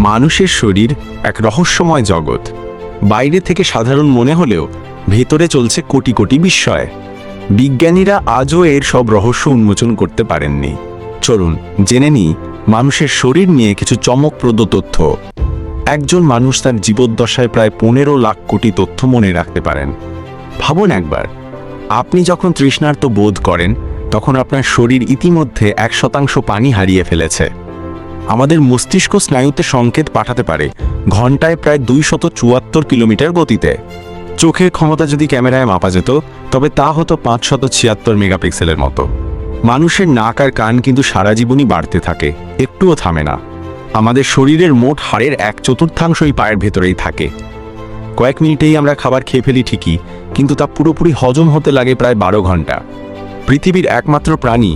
মানুষের শরীর এক রহস্যময় জগৎ। বাইরে থেকে সাধারণ মনে হলেও ভেতরে চলছে কোটি কোটি বিস্ময়। বিজ্ঞানীরা আজও এর সব রহস্য উন্মোচন করতে পারেননি। চলুন, জেনে নিই মানুষের শরীর নিয়ে কিছু চমকপ্রদ তথ্য। একজন মানুষ তার জীবদ্দশায় প্রায় পনেরো লাখ কোটি তথ্য মনে রাখতে পারেন। ভাবুন একবার, আপনি যখন তৃষ্ণার্ত বোধ করেন, তখন আপনার শরীর ইতিমধ্যে এক শতাংশ পানি হারিয়ে ফেলেছে। আমাদের মস্তিষ্ক স্নায়ুতে সংকেত পাঠাতে পারে, ঘন্টায় প্রায় দুই শত চুয়াত্তর কিলোমিটার গতিতে। চোখের ক্ষমতা যদি ক্যামেরায় মাপা যেত, তবে তা হতো পাঁচ শত ছিয়াত্তর মেগাপিক্সেলের মতো। মানুষের নাক আর কান কিন্তু সারা জীবনই বাড়তে থাকে, একটুও থামে না। আমাদের শরীরের মোট হাড়ের এক চতুর্থাংশই পায়ের ভেতরেই থাকে। কয়েক মিনিটেই আমরা খাবার খেয়ে ফেলি ঠিকই, কিন্তু তা পুরোপুরি হজম হতে লাগে প্রায় বারো ঘণ্টা। পৃথিবীর একমাত্র প্রাণী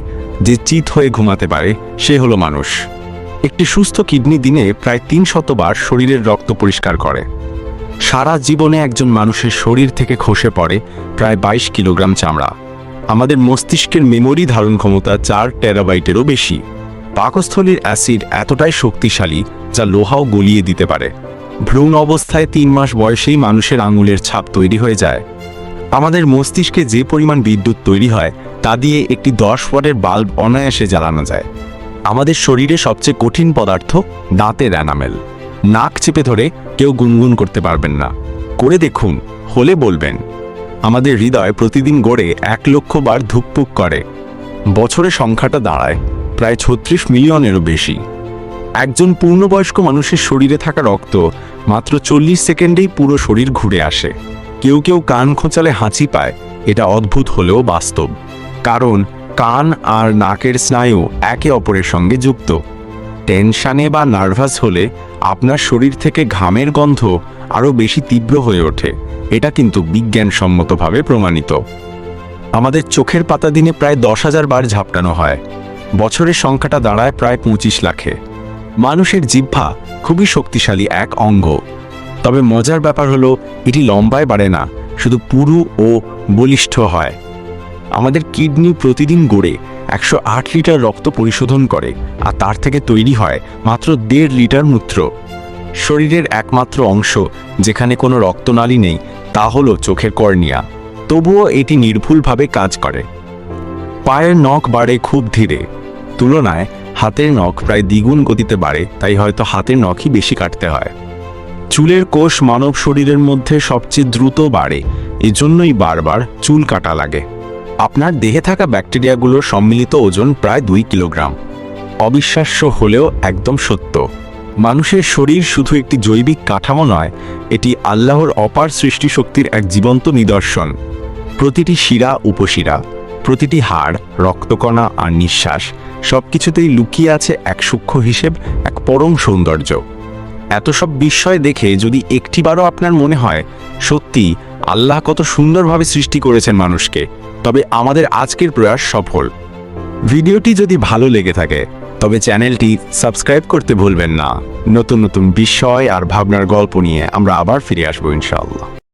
যে চিত হয়ে ঘুমাতে পারে, সে হলো মানুষ। একটি সুস্থ কিডনি দিনে প্রায় তিন শতবার শরীরের রক্ত পরিষ্কার করে। সারা জীবনে একজন মানুষের শরীর থেকে খসে পড়ে প্রায় বাইশ কিলোগ্রাম চামড়া। আমাদের মস্তিষ্কের মেমোরি ধারণ ক্ষমতা চার টেরাবাইটেরও বেশি। পাকস্থলীর অ্যাসিড এতটাই শক্তিশালী যা লোহাও গলিয়ে দিতে পারে। ভ্রূণ অবস্থায় তিন মাস বয়সেই মানুষের আঙুলের ছাপ তৈরি হয়ে যায়। আমাদের মস্তিষ্কে যে পরিমাণ বিদ্যুৎ তৈরি হয়, তা দিয়ে একটি দশ ওয়াটের বাল্ব অনায়াসে জ্বালানো যায়। আমাদের শরীরে সবচেয়ে কঠিন পদার্থ দাঁতের অ্যানামেল নাক চেপে ধরে কেউ গুনগুন করতে পারবেন না। করে দেখুন, হলে বলবেন, আমাদের হৃদয় প্রতিদিন গড়ে এক লক্ষ বার ধুকপুক করে। বছরে সংখ্যাটা দাঁড়ায় প্রায় ছত্রিশ মিলিয়নেরও বেশি। একজন পূর্ণবয়স্ক মানুষের শরীরে থাকা রক্ত মাত্র চল্লিশ সেকেন্ডেই পুরো শরীর ঘুরে আসে। কেউ কেউ কান খোঁচালে হাঁচি পায়। এটা অদ্ভুত হলেও বাস্তব। কারণ কান আর নাকের স্নায়ু একে অপরের সঙ্গে যুক্ত। টেনশানে বা নার্ভাস হলে আপনার শরীর থেকে ঘামের গন্ধ আরও বেশি তীব্র হয়ে ওঠে। এটা কিন্তু বিজ্ঞানসম্মতভাবে প্রমাণিত। আমাদের চোখের পাতা দিনে প্রায় দশ হাজার বার ঝাপটানো হয়। বছরের সংখ্যাটা দাঁড়ায় প্রায় পঁচিশ লাখে। মানুষের জিহ্বা খুবই শক্তিশালী এক অঙ্গ। তবে মজার ব্যাপার হলো, এটি লম্বায় বাড়ে না, শুধু পুরু ও বলিষ্ঠ হয়। আমাদের কিডনি প্রতিদিন গড়ে একশো আট লিটার রক্ত পরিশোধন করে, আর তার থেকে তৈরি হয় মাত্র দেড় লিটার মূত্র। শরীরের একমাত্র অংশ যেখানে কোনো রক্তনালী নেই, তা হলো চোখের কর্নিয়া। তবুও এটি নির্ভুলভাবে কাজ করে। পায়ের নখ বাড়ে খুব ধীরে। তুলনায় হাতের নখ প্রায় দ্বিগুণ গতিতে বাড়ে, তাই হয়তো হাতের নখই বেশি কাটতে হয়। চুলের কোষ মানব শরীরের মধ্যে সবচেয়ে দ্রুত বাড়ে, এজন্যই বারবার চুল কাটা লাগে। আপনার দেহে থাকা ব্যাকটেরিয়াগুলোর সম্মিলিত ওজন প্রায় দুই কিলোগ্রাম। অবিশ্বাস্য হলেও একদম সত্য। মানুষের শরীর শুধু একটি জৈবিক কাঠামো নয়, এটি আল্লাহর অপার সৃষ্টিশক্তির এক জীবন্ত নিদর্শন। প্রতিটি শিরা উপশিরা, প্রতিটি হাড়, রক্তকণা আর নিঃশ্বাস সবকিছুতেই লুকিয়ে আছে এক সূক্ষ্ম হিসেব, এক পরম সৌন্দর্য। এত সব বিস্ময় দেখে যদি একটিবারও আপনার মনে হয় সত্যি আল্লাহ কত সুন্দরভাবে সৃষ্টি করেছেন মানুষকে। তবে আমাদের আজকের প্রয়াস সফল। ভিডিওটি যদি ভালো লেগে থাকে, তবে চ্যানেলটি সাবস্ক্রাইব করতে ভুলবেন না। নতুন নতুন বিষয় আর ভাবনার গল্প নিয়ে আমরা আবার ফিরে আসব ইনশাআল্লাহ।